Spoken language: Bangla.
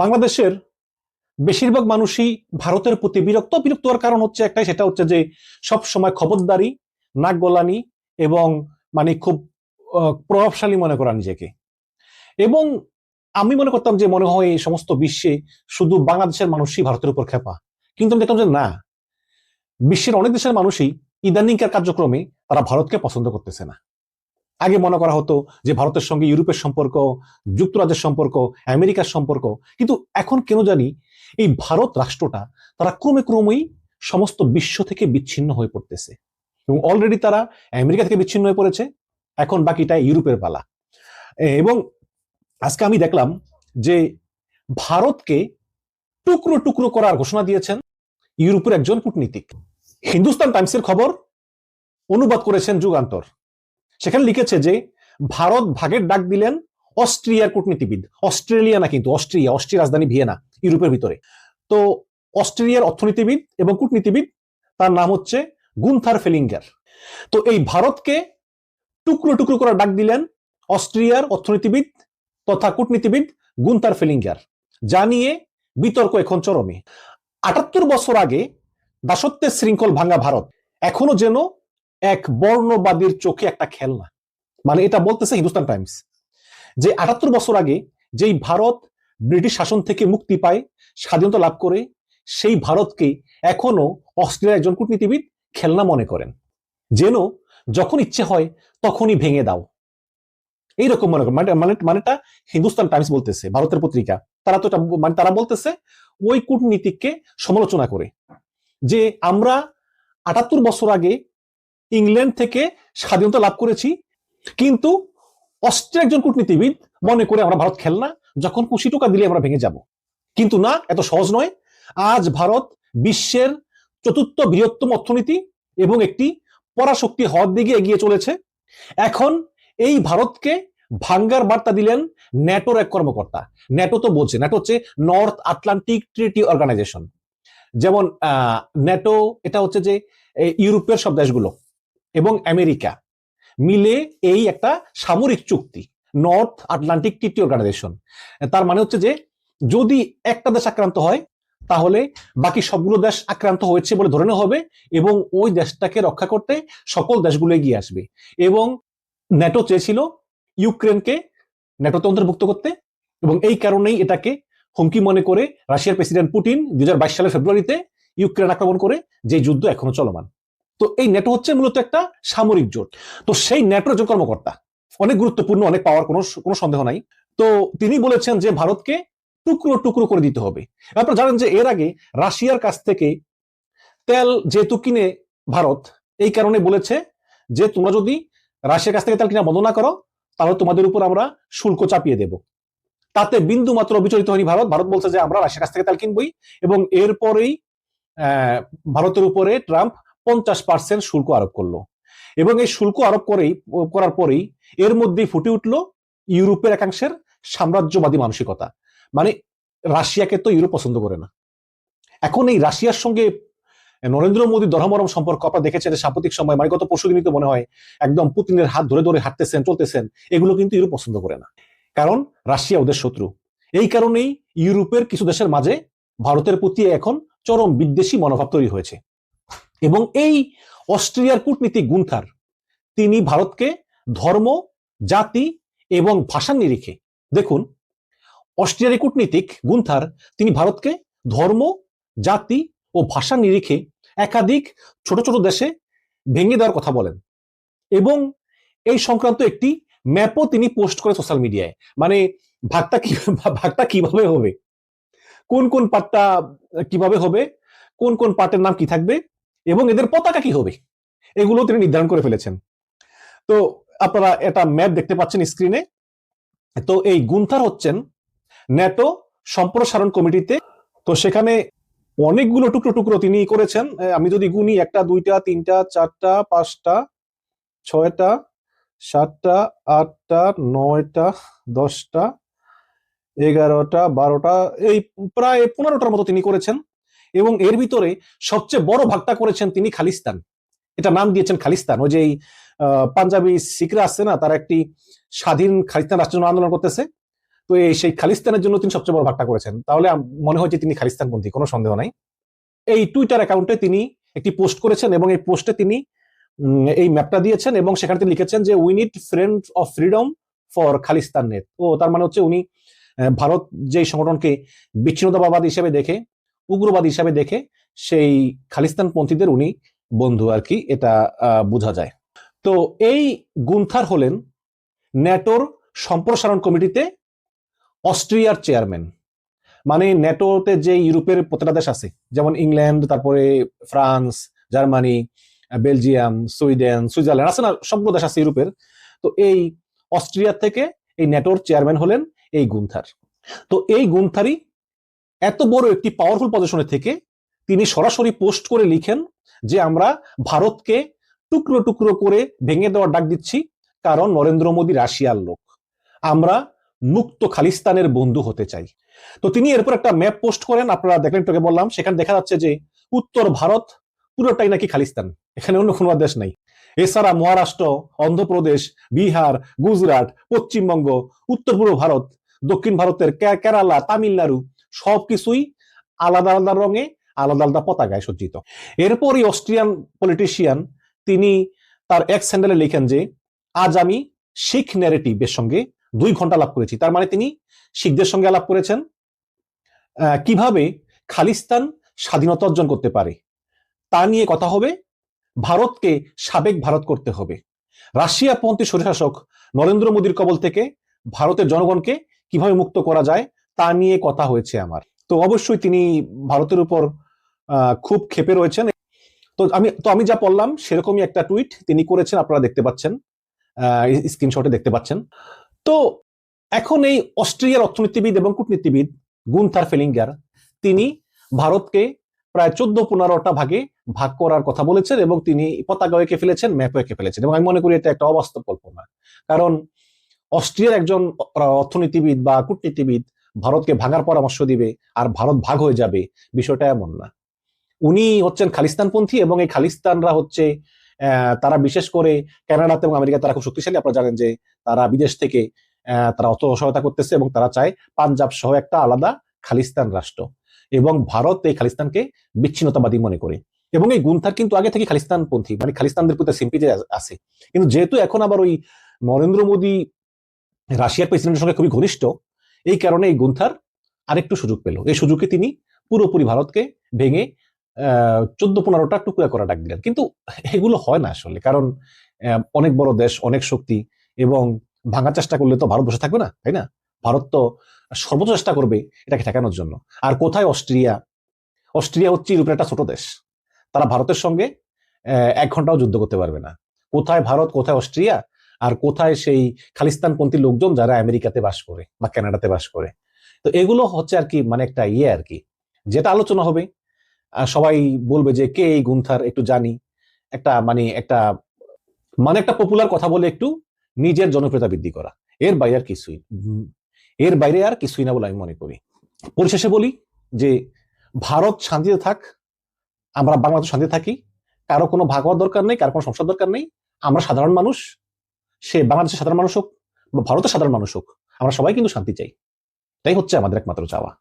বাংলাদেশের বেশিরভাগ মানুষই ভারতের প্রতি বিরক্ত বিরক্ত হওয়ার কারণ হচ্ছে একটাই, সেটা হচ্ছে যে সব সময় খবরদারি নাক গলানি এবং মানে খুব প্রভাবশালী মনে করা নিজেকে। এবং আমি মনে করতাম যে মনে হয় এই সমস্ত বিশ্বে শুধু বাংলাদেশের মানুষই ভারতের উপর খেপা কিন্তু আমি দেখলাম যে না, বিশ্বের অনেক দেশের মানুষই ইদানিংকার কার্যক্রমে তারা ভারতকে পছন্দ করতেছে না। আগে মনে করা হতো যে ভারতের সঙ্গে ইউরোপের সম্পর্ক, যুক্তরাজ্যের সম্পর্ক, আমেরিকার সম্পর্ক। কিন্তু এখন কেন জানি এই ভারত রাষ্ট্রটা তারা ক্রমে ক্রমেই সমস্ত বিশ্ব থেকে বিচ্ছিন্ন হয়ে পড়তেছে। এবং অলরেডি তারা আমেরিকা থেকে বিচ্ছিন্ন হয়ে পড়েছে, এখন বাকিটা ইউরোপের পালা। এবং আজকে আমি দেখলাম যে ভারতকে টুকরো টুকরো করার ঘোষণা দিয়েছেন ইউরোপের একজন কূটনীতিক। হিন্দুস্তান টাইমসের খবর অনুবাদ করেছেন যুগান্তর। সেখানে লিখেছে যে, ভারত ভাগের ডাক দিলেন অস্ট্রিয়ার কূটনীতিবিদ। অস্ট্রেলিয়া না কিন্তু, অস্ট্রিয়া অস্ট্রিয়া রাজধানী ভিয়েনা, ইউরোপের ভিতরে। তো অস্ট্রেলিয়ার অর্থনীতিবিদ এবং কূটনীতিবিদ, তার নাম হচ্ছে গুনথার ফেলিঙ্গার। তো এই ভারতকে টুকরো টুকরো করে ডাক দিলেন অস্ট্রিয়ার অর্থনীতিবিদ তথা কূটনীতিবিদ গুনতার ফেলিঙ্গার, যা নিয়ে বিতর্ক এখন চরমে। আটাত্তর বছর আগে দাসত্বের শৃঙ্খল ভাঙা ভারত এখনও যেন এক বর্ণবাদীর চোখে একটা খেলনা। মানে এটা বলতেছে হিন্দুস্তান টাইমস। যে আটাত্তর বছর আগে যেই ভারত ব্রিটিশ শাসন থেকে মুক্তি পায়, স্বাধীনতা লাভ করে, সেই ভারতকে এখনও অস্ট্রেলিয়ার একজন কূটনীতিবিদ খেলনা মনে করেন। যেন যখন ইচ্ছে হয় তখনই ভেঙে দাও। এইরকম মনে করেন। মানে মানে মানেটা হিন্দুস্তান টাইমস বলতেছে, ভারতের পত্রিকা। তারা তো মানে তারা বলতেছে ওই কূটনীতিককে সমালোচনা করে। যে আমরা আটাত্তর বছর আগে ইংল্যান্ড থেকে স্বাধীনতা লাভ করেছি। কিন্তু অস্ট্রেলিয়ার একজন কূটনীতিবিদ মনে করে আমরা ভারত খেলনা, যখন কুশি টোকা দিলে আমরা ভেঙে যাব। কিন্তু না, এত সহজ নয়। আজ ভারত বিশ্বের চতুর্থ বৃহত্তম অর্থনীতি এবং একটি পরাশক্তি হওয়ার দিকে এগিয়ে চলেছে। এখন এই ভারতকে ভাঙ্গার বার্তা দিলেন ন্যাটোর এক কর্মকর্তা। ন্যাটো তো বলছে, ন্যাটো হচ্ছে নর্থ আটলান্টিক ট্রিটি অর্গানাইজেশন। যেমন ন্যাটো, এটা হচ্ছে যে ইউরোপের সব দেশগুলো। এবং আমেরিকা মিলে এই একটা সামরিক চুক্তি নর্থ আটলান্টিক ট্রিটি অর্গানাইজেশন তার মানে হচ্ছে যে, যদি একটা দেশ আক্রান্ত হয়, তাহলে বাকি সবগুলো দেশ আক্রান্ত হয়েছে বলে ধরে হবে এবং ওই দেশটাকে রক্ষা করতে সকল দেশগুলো এগিয়ে আসবে। এবং ন্যাটো চেয়েছিল ইউক্রেনকে ন্যাটোতে অন্তর্ভুক্ত করতে এবং এই কারণেই এটাকে হুমকি মনে করে রাশিয়ার প্রেসিডেন্ট পুতিন দু সালের ফেব্রুয়ারিতে ইউক্রেন আক্রমণ করে যে যুদ্ধ এখনও চলমান। তো এই ন্যাটো হচ্ছে মূলত একটা সামরিক জোট। তো সেই ন্যাটোর একজন কর্মকর্তা, অনেক গুরুত্বপূর্ণ, অনেক পাওয়ার কোনো কোনো সন্দেহ নাই। তো তিনি বলেছেন যে ভারতকে টুকরো টুকরো করে দিতে হবে। আপনারা জানেন যে এর আগে রাশিয়ার কাছ থেকে তেল যেহেতু কিনে ভারত, এই কারণে বলেছে যে তোমরা যদি রাশিয়ার কাছ থেকে তেল কিনা বন্ধ না করো, তাহলে তোমাদের উপর আমরা শুল্ক চাপিয়ে দেব। তাতে বিন্দু মাত্র বিচলিত হয়নি ভারত। ভারত বলছে যে আমরা রাশিয়ার কাছ থেকে তেল কিনবই এবং এরপরেই ভারতের উপরে ট্রাম্প পঞ্চাশ পার্সেন্ট শুল্ক আরোপ করল। এবং এই শুল্ক আরোপ করেই, করার পরেই এর মধ্যেই ফুটে উঠল ইউরোপের একাংশের সাম্রাজ্যবাদী মানসিকতা। মানে রাশিয়াকে তো ইউরোপ পছন্দ করে না। এখন এই রাশিয়ার সঙ্গে নরেন্দ্র মোদী ধর্মরম সম্পর্ক আপনারা দেখেছেন সাম্প্রতিক সময় মানে গত পরশু দিনই তো মনে হয় একদম পুতিনের হাত ধরে ধরে হাঁটতেছেন, চলতেছেন, এগুলো কিন্তু ইউরোপ পছন্দ করে না। কারণ রাশিয়া ওদের শত্রু। এই কারণেই ইউরোপের কিছু দেশের মাঝে ভারতের প্রতি এখন চরম বিদ্বেষী মনোভাব তৈরি হয়েছে। এবং এই অস্ট্রেলিয়ার কূটনীতিক গুন্থার তিনি ভারতকে ধর্ম, জাতি এবং ভাষার নিরিখে। দেখুন অস্ট্রেলিয়ার এই কূটনীতিক গুন্থার তিনি ভারতকে ধর্ম, জাতি ও ভাষার নিরিখে একাধিক ছোট ছোট দেশে ভেঙে দেওয়ার কথা বলেন। এবং এই সংক্রান্ত একটি ম্যাপও তিনি পোস্ট করে সোশ্যাল মিডিয়ায়। মানে ভাগটা কি, ভাগটা কীভাবে হবে? কোন কোন পার্টটা কীভাবে হবে? কোন কোন পার্টের নাম কি থাকবে? এবং এদের পতাকা কি হবে? এগুলো তিনি নির্ধারণ করে ফেলেছেন। তো আপনারা এটা ম্যাপ দেখতে পাচ্ছেন স্ক্রিনে তো এই গুন্থার হচ্ছেন ন্যাটো সম্প্রসারণ কমিটিতে। তো সেখানে অনেকগুলো টুকরো টুকরো তিনি করেছেন। আমি যদি গুনি, একটা, দুইটা, তিনটা, চারটা, পাঁচটা, ছয়টা, সাতটা, আটটা, নয়টা, দশটা, এগারোটা, বারোটা, এই প্রায় পনেরোটার মতো তিনি করেছেন। এবং এর ভিতরে সবচেয়ে বড় ভাগটা করেছেন তিনি খালিস্তান। এটা নাম দিয়েছেন খালিস্তান। ওই যে পাঞ্জাবি শিখরা আছে না, তারা একটি স্বাধীন খালিস্তান রাষ্ট্রের জন্য আন্দোলন করতেছে। তো এই সেই খালিস্তানের জন্য তিনি সবচেয়ে বড় ভাগটা করেছেন। তাহলে মনে হয় যে তিনি খালিস্তানপন্থী, কোনো সন্দেহ নাই। এই টুইটার অ্যাকাউন্টে তিনি একটি পোস্ট করেছেন এবং এই পোস্টে তিনি এই ম্যাপটা দিয়েছেন এবং সেখানে তিনি লিখেছেন যে we need friend of freedom for Khalistan NATO, তার মানে হচ্ছে উনি ভারত যে সংগঠনকে বিচ্ছিন্নতাবাদ হিসেবে দেখে উগ্রবাদ হিসাবে দেখে সেই খালিস্তানপন্থীদের উনি বন্ধু আর কি, এটা বোঝা যায়। তো এই গুন্থার হলেন ন্যাটোর সম্প্রসারণ কমিটিতে অস্ট্রিয়ার চেয়ারম্যান। মানে ন্যাটোতে যে ইউরোপের প্রতিটা দেশ আছে, যেমন ইংল্যান্ড, তারপরে France, Germany, Belgium, Sweden, Switzerland, আছে না সবগুলো দেশ আছে ইউরোপের। তো এই অস্ট্রিয়ার থেকে এই ন্যাটোর চেয়ারম্যান হলেন এই গুন্থার। তো এই গুন্থারই এত বড় একটি পাওয়ারফুল পজিশনে থেকে তিনি সরাসরি পোস্ট করে লিখেন যে, আমরা ভারতকে টুকরো টুকরো করে ভেঙে দেওয়ার ডাক দিচ্ছি, কারণ নরেন্দ্র মোদী রাশিয়ার লোক। আমরা মুক্ত খালিস্তানের বন্ধু হতে চাই। তো তিনি এরপর একটা ম্যাপ পোস্ট করেন, আপনারা দেখলেন তোকে বললাম, সেখানে দেখা যাচ্ছে যে, উত্তর ভারত পুরোটাই নাকি খালিস্তান, এখানে অন্য কোনো দেশ নাই। এছাড়া মহারাষ্ট্র, অন্ধ্রপ্রদেশ, বিহার, গুজরাট, পশ্চিমবঙ্গ, উত্তর পূর্ব ভারত, দক্ষিণ ভারতের কেরালা, তামিলনাড়ু সবকিছুই আলাদা আলাদা রঙে, আলাদা আলাদা পতাকায় সজ্জিত। এরপরই অস্ট্রিয়ান পলিটিশিয়ান তিনি তার এক স্যান্ডেলে লিখেন যে, আজ আমি শিখ ন্যারেটিভের সঙ্গে দুই ঘণ্টা লাভ করেছি। তার মানে তিনি শিখদের সঙ্গে আলাপ করেছেন। কীভাবে খালিস্তান স্বাধীনতা অর্জন করতে পারে, তা নিয়ে কথা হবে, ভারতকে সাবেক ভারত করতে হবে। রাশিয়া পন্থী স্বৈরশাসক নরেন্দ্র মোদীর কবল থেকে ভারতের জনগণকে কীভাবে মুক্ত করা যায় তা নিয়ে কথা হয়েছে আমার। তো অবশ্যই তিনি ভারতের উপর খুব ক্ষেপে রয়েছেন। তো আমি তো আমি যা পড়লাম সেরকমই একটা টুইট তিনি করেছেন, আপনারা দেখতে পাচ্ছেন স্ক্রিনশটে দেখতে পাচ্ছেন। তো এখন এই অস্ট্রিয়ার অর্থনীতিবিদ এবং কূটনীতিবিদ গুন্থার ফেলিঙ্গার, তিনি ভারতকে প্রায় চোদ্দ পনেরোটা ভাগে ভাগ করার কথা বলেছেন এবং তিনি পতাকা এঁকে ফেলেছেন ম্যাপ এঁকে ফেলেছেন এবং আমি মনে করি এটা একটা অবাস্তব কল্পনা। কারণ অস্ট্রিয়ার একজন অর্থনীতিবিদ বা কূটনীতিবিদ ভারতকে ভাঙার পরামর্শ দিবে আর ভারত ভাগ হয়ে যাবে, বিষয়টা এমন না। উনি হচ্ছেন খালিস্তানপন্থী এবং এই খালিস্তানরা হচ্ছে তারা বিশেষ করে কানাডাতে এবং আমেরিকা তারা খুব শক্তিশালী। আপনারা জানেন যে তারা বিদেশ থেকে তারা অত সহায়তা করতেছে এবং তারা চায় পাঞ্জাব সহ একটা আলাদা খালিস্তান রাষ্ট্র এবং ভারত এই খালিস্তানকে বিচ্ছিন্নতাবাদী মনে করে। এবং এই গুন্থার কিন্তু আগে থেকে খালিস্তানপন্থী মানে খালিস্তানদের প্রতি সিম্পিতে আছে। কিন্তু যেহেতু এখন আবার ওই নরেন্দ্র মোদী রাশিয়ার প্রেসিডেন্টের সঙ্গে খুবই ঘনিষ্ঠ এই কারণে এই গুন্থার আরেকটু সুযোগ পেল। এই সুযোগে তিনি পুরোপুরি ভারতকে ভেঙে চোদ্দ পনেরোটা টুকরা করা ডাক দিলেন। কিন্তু এগুলো হয় না আসলে, কারণ অনেক বড় দেশ, অনেক শক্তি এবং ভাঙার চেষ্টা করলে তো ভারত বসে থাকবে না, তাই না? ভারত তো সর্বোচ্চ চেষ্টা করবে এটাকে ঠেকানোর জন্য। আর কোথায় অস্ট্রিয়া? অস্ট্রিয়া হচ্ছে ইউরোপের একটা ছোট দেশ। তারা ভারতের সঙ্গে এক ঘন্টাও যুদ্ধ করতে পারবে না। কোথায় ভারত, কোথায় অস্ট্রিয়া? আর কোথায় সেই খালিস্তানপন্থী লোকজন যারা আমেরিকাতে বাস করে বা কানাডাতে বাস করে। তো এগুলো হচ্ছে আর কি মানে একটা ইয়ে আর কি। যেটা আলোচনা হবে। সবাই বলবে যে কে এই গুন্থার একটু জানি। একটা মানে একটা মানে একটা পপুলার কথা বলে একটু নিজের জনপ্রিয়তা বৃদ্ধি করা। এর বাইরে আর কিছুই এর বাইরে আর কিছুই না বলে আমি মনে করি। পরিশেষে বলি যে ভারত শান্তিতে থাক, আমরা বাংলাদেশ শান্তিতে থাকি। কারও কোনো ভাগ হওয়ার দরকার নেই, কারও কোনো সমস্যার দরকার নেই। আমরা সাধারণ মানুষ সে বাংলাদেশের সাধারণ মানুষ হোক বা ভারতের সাধারণ মানুষ হোক, আমরা সবাই কিন্তু শান্তি চাই। তাই হচ্ছে আমাদের একমাত্র চাওয়া।